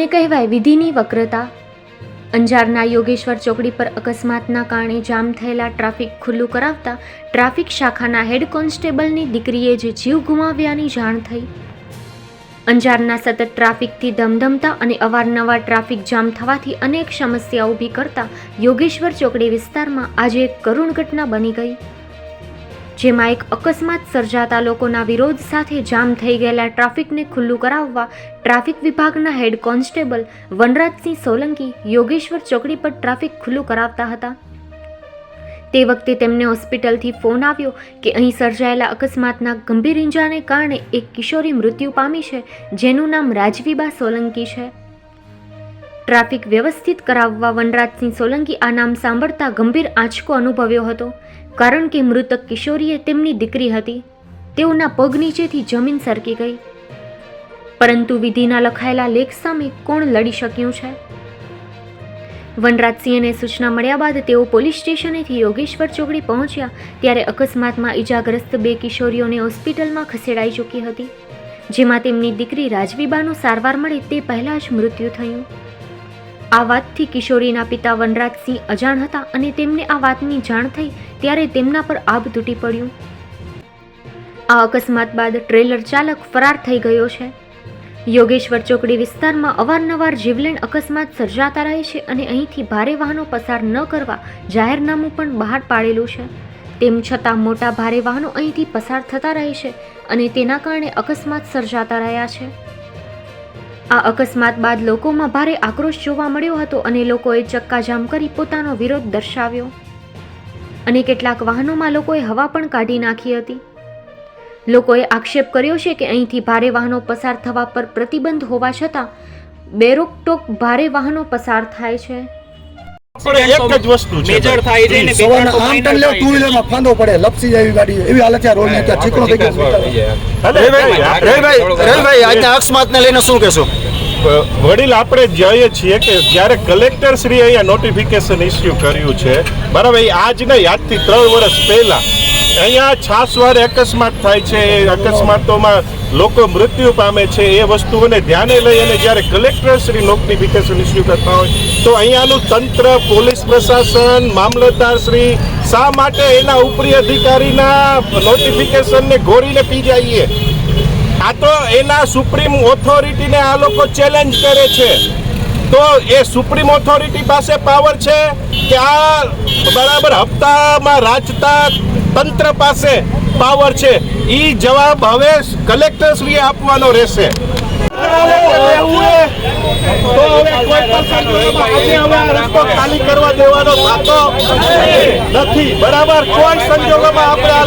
આને કહેવાય વિધિની વક્રતા? અંજારના યોગેશ્વર ચોકડી પર અકસ્માતના કારણે જામ થયેલા ટ્રાફિક ખુલ્લું કરાવતા ટ્રાફિક શાખાના હેડ કોન્સ્ટેબલની દીકરીએ જે જીવ ગુમાવ્યાની જાણ થઈ. અંજારના સતત ટ્રાફિકથી ધમધમતા અને અવારનવાર ટ્રાફિક જામ થવાથી અનેક સમસ્યા ઊભી કરતા યોગેશ્વર ચોકડી વિસ્તારમાં આજે એક કરુણ ઘટના બની ગઈ. જેમાં એક અકસ્માત સર્જાતા લોકોના વિરોધ સાથે જામ થઈ ગયેલા ટ્રાફિકને ખુલ્લું કરાવવા ટ્રાફિક વિભાગના હેડ કોન્સ્ટેબલ વનરાજસિંહ સોલંકી, યોગેશ્વર ચોકડી પર ટ્રાફિક ખુલ્લું કરાવતા હતા. તે વખતે તેમને હોસ્પિટલથી ફોન આવ્યો કે અહીં સર્જાયેલા અકસ્માતના ગંભીર ઇંજાને કારણે એક કિશોરી મૃત્યુ પામી છે, જેનું નામ રાજવીબા સોલંકી છે. ટ્રાફિક વ્યવસ્થિત કરાવવા વનરાજસિંહ સોલંકી આ નામ સાંભળતા ગંભીર આંચકો અનુભવ્યો હતો. કારણ કે મૃતક કિશોરીએ તેમની દીકરી હતી. તેઓના પગ નીચેથી જમીન સરકી ગઈ. પરંતુ વિધિના લખાયેલા લેખ સામે કોણ લડી શક્યું છે? વનરાજસિંહને સૂચના મળ્યા બાદ તેઓ પોલીસ સ્ટેશનેથી યોગેશ્વર ચોકડી પહોંચ્યા ત્યારે અકસ્માતમાં ઈજાગ્રસ્ત બે કિશોરીઓને હોસ્પિટલમાં ખસેડાઈ ચૂકી હતી. જેમાં તેમની દીકરી રાજવીબાનું સારવાર મળે તે પહેલાં જ મૃત્યુ થયું. આ વાતથી કિશોરીના પિતા વનરાજસિંહ અજાણ હતા અને તેમને આ વાતની જાણ થઈ ત્યારે તેમના પર આભ તૂટી પડ્યું. આ અકસ્માત બાદ ટ્રેલર ચાલક ફરાર થઈ ગયો છે. યોગેશ્વર ચોકડી વિસ્તારમાં અવારનવાર જીવલેણ અકસ્માત સર્જાતા રહે છે અને અહીંથી ભારે વાહનો પસાર ન કરવા જાહેરનામું પણ બહાર પાડેલું છે. તેમ છતાં મોટા ભારે વાહનો અહીંથી પસાર થતા રહે છે અને તેના કારણે અકસ્માત સર્જાતા રહ્યા છે. આ અકસ્માત બાદ લોકોમાં ભારે આક્રોશ જોવા મળ્યો હતો અને લોકોએ ચક્કાજામ કરી પોતાનો વિરોધ દર્શાવ્યો. અને કેટલાક વાહનોમાં લોકોએ હવા પણ કાઢી નાખી હતી. લોકોએ આક્ષેપ કર્યો છે કે અહીંથી ભારે વાહનો પસાર થવા પર પ્રતિબંધ હોવા છતાં બેરોકટોક ભારે વાહનો પસાર થાય છે. એક જ વસ્તુ છે મેજર થાય છે ને સવારના આમ ટન લેવ ટુ વ્હીલરમાં ફાંદો પડે લપસી જાય ગાડી એવી હાલત છે આ રોડની અત્યારે ચીકણો થઈ ગયો છે. અરે ભાઈ, રવિભાઈ, રવિભાઈ, આજના અકસ્માતને લઈને શું કહેશો? વડીલ આપણે જોઈએ છીએ કે જ્યારે કલેક્ટર શ્રી અહીંયા નોટિફિકેશન ઇસ્યુ કર્યું છે બરાબર એ આજ નહીં આજથી ત્રણ વર્ષ પહેલા અહીંયા છાસવાર અકસ્માત થાય છે. એ અકસ્માતોમાં લોકો મૃત્યુ પામે છે. એ વસ્તુઓને ધ્યાને લઈ અને જ્યારે કલેક્ટર શ્રી નોટિફિકેશન ઇસ્યુ કરતા હોય, તો અહીંયાનું તંત્ર, પોલીસ પ્રશાસન, મામલતદાર શ્રી, શા માટે એના ઉપરી અધિકારીના નોટિફિકેશનને ઘોરીને પી જઈએ આ તો એના સુપ્રીમ ઓથોરિટીને આ લોકો ચેલેન્જ કરે છે. તો એ સુપ્રીમ ઓથોરિટી પાસે પાવર છે કે આ બરાબર હપ્તામાં રાજતા તંત્ર પાસે પાવર છે. એ જવાબ હવે કલેક્ટરશ્રીએ આપવાનો રહેશે. કોઈ પણ રસ્તો ખાલી કરવા દેવાનો થતો નથી. બરાબર? કોઈ સંજોગોમાં આપણે આ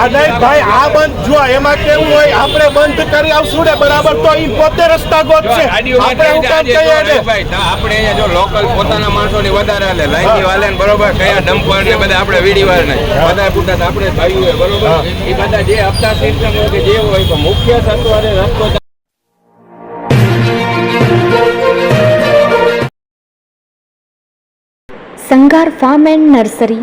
ભાઈ આ બંધ જો એમાં કેવું હોય આપણે બંધ કરી આવશું ને બરાબર? તો એ પોતે રસ્તા ગોતશે. આપણે હું કામ કહીએ ને આપણે અહીંયા જો લોકલ પોતાના માણસોની વધારે હાલે લાઈનથી હાલે ને બરોબર? કયા ડમ્પર ને બધા આપણે વીડીવાર ને બધા પૂરતા આપણે ભાઈ હોય, બરોબર? એ બધા જે હપ્તા સિસ્ટમ હોય કે જે હોય તો મુખ્ય સત્વરે રસ્તો સંગાર ફાર્મ એન્ડ નર્સરી